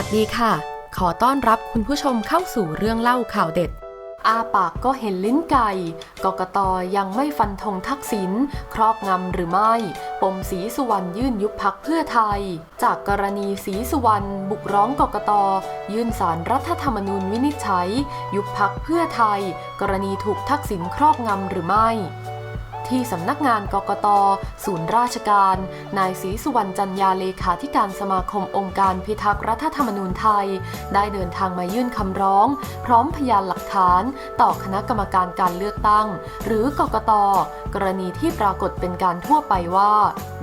วัสดีค่ะ ขอต้อนรับคุณผู้ชมเข้าสู่เรื่องเล่าข่าวเด็ด อาปากก็เห็นลิ้นไก่ กกตยังไม่ฟันธงทักษิณครอบงำหรือไม่ ปมสีสุวรรณยื่นยุบพักเพื่อไทย จากกรณีสีสุวรรณบุกร้องกกต ยื่นสารรัฐธรรมนูญวินิจฉัย ยุบพักเพื่อไทย กรณีถูกทักษิณครอบงำหรือไม่ ที่สำนักงานกกต ศูนย์ราชการ นายศรีสุวรรณจันยาเลขาธิการสมาคมองค์การพิทักษ์รัฐธรรมนูญไทย ได้เดินทางมายื่นคำร้อง พร้อมพยานหลักฐาน ต่อคณะกรรมการการเลือกตั้ง หรือกกต กรณีที่ปรากฏเป็นการทั่วไปว่า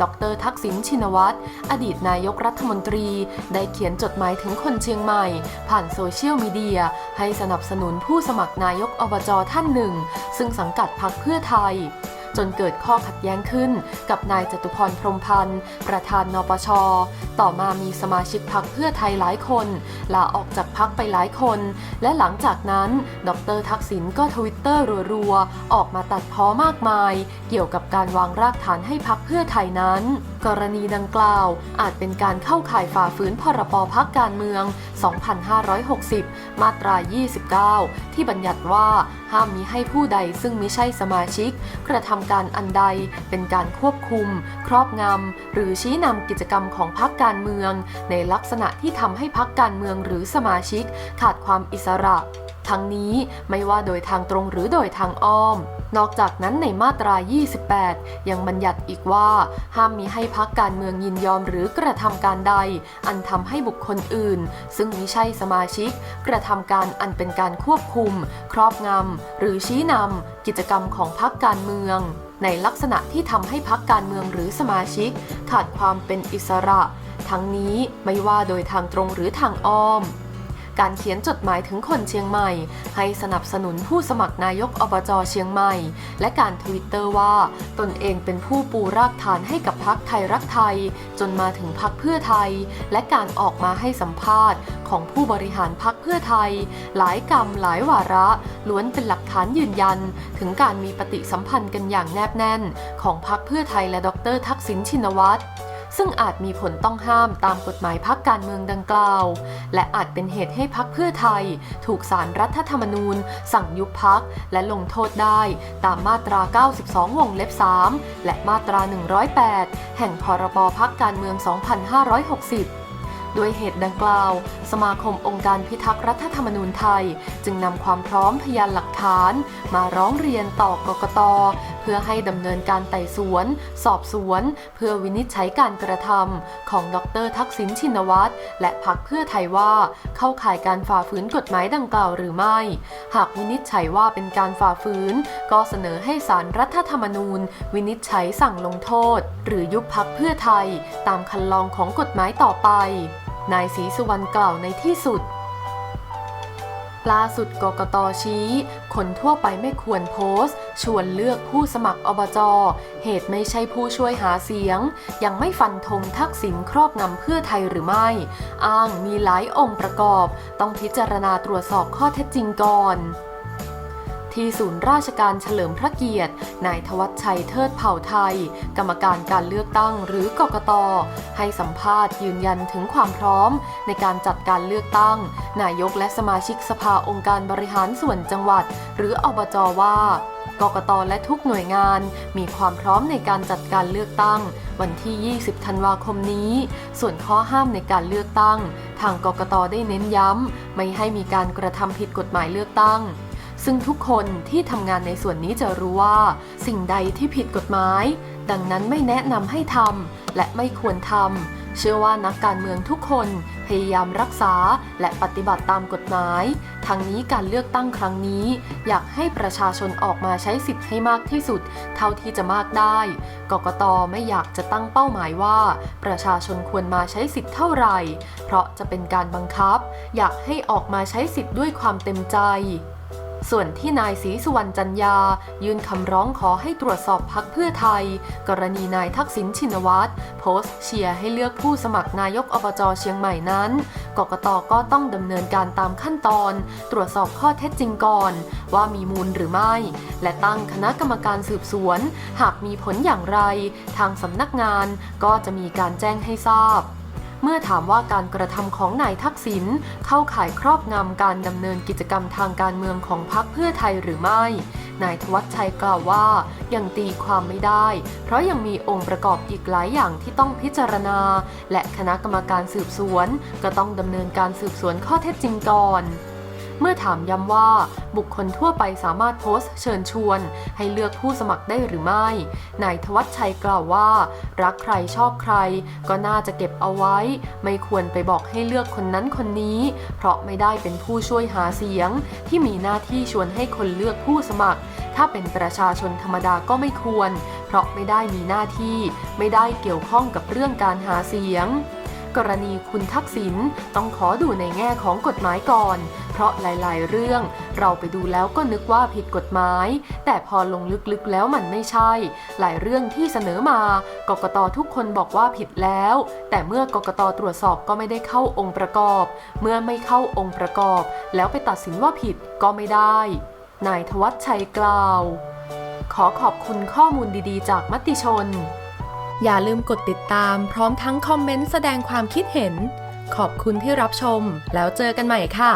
ดรทักษิณชินวัตร อดีตนายกรัฐมนตรี ได้เขียนจดหมายถึงคนเชียงใหม่ ผ่านโซเชียลมีเดีย ให้สนับสนุนผู้สมัครนายกอบจท่านหนึ่ง ซึ่งสังกัดพรรคเพื่อไทย จนเกิดข้อขัดแย้งขึ้น กับนายจตุพรพรมพันธ์ ประธานนปช ต่อมามีสมาชิกพักเพื่อไทยหลายคนลาออกจากพักไปหลายคน และหลังจากนั้น ดรทักษิณก็ทวิตเตอร์รัวๆ ออกมาตัดพ้อมากมาย เกี่ยวกับการวางรากฐานให้พักเพื่อไทยนั้น กรณีดังกล่าว อาจเป็นการเข้าข่ายฝ่าฝืนพรบพักการเมือง 2560 มาตรา 29 ที่บัญญัติว่า ห้ามมิให้ผู้ใดซึ่งมิใช่สมาชิก กระทำการอันใด เป็นการควบคุม ครอบงำ หรือชี้นำกิจกรรมของพรรคการเมือง ในลักษณะที่ทำให้พรรคการเมืองหรือสมาชิก ขาดความอิสระ ทั้งนี้ไม่ว่าโดยทางตรงหรือโดยทางอ้อม นอกจากนั้นในมาตรา 28 ยังบัญญัติอีกว่า ห้ามมีให้พักการเมืองยินยอมหรือกระทำการใด อันทำให้บุคคลอื่น ซึ่งมิใช่สมาชิก กระทำการอันเป็นการควบคุม ครอบงำหรือชี้นำกิจกรรมของพักการเมืองในลักษณะที่ทำให้พักการเมืองหรือสมาชิก ขาดความเป็นอิสระ ทั้งนี้ไม่ว่าโดยทางตรงหรือทางอ้อม การเขียนจดหมายถึงคนเชียงใหม่ ให้สนับสนุนผู้สมัครนายกอบจเชียงใหม่ และการทวิตเตอร์ว่า ตนเองเป็นผู้ปูรากฐานให้กับพักไทยรักไทย จนมาถึงพักเพื่อไทย และการออกมาให้สัมภาษณ์ ของผู้บริหารพักเพื่อไทย หลายกรรมหลายวาระล้วนเป็นหลักฐานยืนยัน ถึงการมีปฏิสัมพันธ์กันอย่างแนบแน่น ของพักเพื่อไทยและดร ทักษิณชินวัตร ซึ่งอาจมีผลต้องห้ามตามกฎหมายพักการเมืองดังกล่าว และอาจเป็นเหตุให้พักเพื่อไทย ถูกสารรัฐธรรมนูญ สั่งยุบพักและลงโทษได้ตามมาตรา 92 วงเล็บ 3 และมาตรา 108 แห่งพรบพักการเมือง 2560ด้วยเหตุดังกล่าว สมาคมองค์การพิทักษ์รัฐธรรมนูญไทย จึงนำความพร้อมพยานหลักฐาน มาร้องเรียนต่อกกต พื่อให้ดำเนินการไต่สวน สอบสวน เพื่อวินิจฉัยการกระทำของดรทักษิณชินวัตรและพรรคเพื่อไทยว่า เข้าข่ายการฝ่าฝืนกฎหมายดังกล่าวหรือไม่ หากวินิจฉัยว่าเป็นการฝ่าฝืน ก็เสนอให้สารรัฐธรรมนูญ วินิจฉัยสั่งลงโทษ หรือยุบพักเพื่อไทย ตามคันลองของกฎหมายต่อไปนายศรีสุวรรณกล่าวในที่สุด ล่าสุดกกตชี้ คนทั่วไปไม่ควรโพสต์ ชวนเลือกผู้สมัครอบจ เหตุไม่ใช่ผู้ช่วยหาเสียง ยังไม่ฟันธงทักษิณครอบงำเพื่อไทยหรือไม่ อ้างมีหลายองค์ประกอบ ต้องพิจารณาตรวจสอบข้อเท็จจริงก่อน ที่ศูนย์ราชการเฉลิมพระเกียรติ นายทวัชชัยเทิดเผ่าไทย กรรมการการเลือกตั้งหรือกกต ให้สัมภาษณ์ยืนยันถึงความพร้อม ในการจัดการเลือกตั้ง นายกและสมาชิกสภาองค์การบริหารส่วนจังหวัด หรืออบจว่ากกตและทุกหน่วยงานมีความพร้อมในการจัดการเลือกตั้ง วันที่ 20 ธันวาคมนี้ ส่วนข้อห้ามในการเลือกตั้ง ทางกกตได้เน้นย้ำ ไม่ให้มีการกระทำผิดกฎหมายเลือกตั้ง ซึ่งทุกคนที่ทำงานในส่วนนี้จะรู้ว่า สิ่งใดที่ผิดกฎหมาย ดังนั้นไม่แนะนำให้ทำและไม่ควรทำเชื่อว่านักการเมืองทุกคนพยายามรักษาและปฏิบัติตามกฎหมาย ทั้งนี้การเลือกตั้งครั้งนี้ อยากให้ประชาชนออกมาใช้สิทธิ์ให้มากที่สุด เท่าที่จะมากได้ กกตไม่อยากจะตั้งเป้าหมายว่า ประชาชนควรมาใช้สิทธิ์เท่าไหร่ เพราะจะเป็นการบังคับ อยากให้ออกมาใช้สิทธิ์ด้วยความเต็มใจ ส่วนที่นายศรีสุวรรณจันยา ยื่นคำร้องขอให้ตรวจสอบพักเพื่อไทย กรณีนายทักษิณชินวัตรโพสต์เชียร์ให้เลือกผู้สมัครนายกอบจเชียงใหม่นั้น กกตก็ต้องดำเนินการตามขั้นตอน ตรวจสอบข้อเท็จจริงก่อน ว่ามีมูลหรือไม่ และตั้งคณะกรรมการสืบสวน หากมีผลอย่างไร ทางสำนักงานก็จะมีการแจ้งให้ทราบ เมื่อถามว่าการกระทำของนายทักษิณเข้าข่ายครอบงำการดำเนินกิจกรรมทางการเมืองของพรรคเพื่อไทยหรือไม่นายธวัชชัยกล่าวว่ายังตีความไม่ได้ เพราะยังมีองค์ประกอบอีกหลายอย่างที่ต้องพิจารณา และคณะกรรมการสืบสวน ก็ต้องดำเนินการสืบสวนข้อเท็จจริงก่อน เมื่อถามย้ำว่าบุคคลทั่วไปสามารถโพสต์เชิญชวน ให้เลือกผู้สมัครได้หรือไม่ นายธวัชชัยกล่าวว่า รักใครชอบใคร ก็น่าจะเก็บเอาไว้ ไม่ควรไปบอกให้เลือกคนนั้นคนนี้ เพราะไม่ได้เป็นผู้ช่วยหาเสียง ที่มีหน้าที่ชวนให้คนเลือกผู้สมัคร ถ้าเป็นประชาชนธรรมดาก็ไม่ควร เพราะไม่ได้มีหน้าที่ ไม่ได้เกี่ยวข้องกับเรื่องการหาเสียงกรณีคุณทักษิณต้องขอดูในแง่ของกฎหมายก่อน เพราะหลาย ๆ เรื่อง เราไปดูแล้วก็นึกว่าผิดกฎหมาย แต่พอลงลึกๆแล้วมันไม่ใช่ หลายเรื่องที่เสนอมากกตทุกคนบอกว่าผิดแล้ว แต่เมื่อกกตตรวจสอบก็ไม่ได้เข้าองค์ประกอบ เมื่อไม่เข้าองค์ประกอบ แล้วไปตัดสินว่าผิดก็ไม่ได้ นายธวัชชัยกล่าว ขอขอบคุณข้อมูลดีๆ จากมติชน อย่าลืมกดติดตามพร้อมทั้งคอมเมนต์แสดงความคิดเห็น ขอบคุณที่รับชม แล้วเจอกันใหม่ค่ะ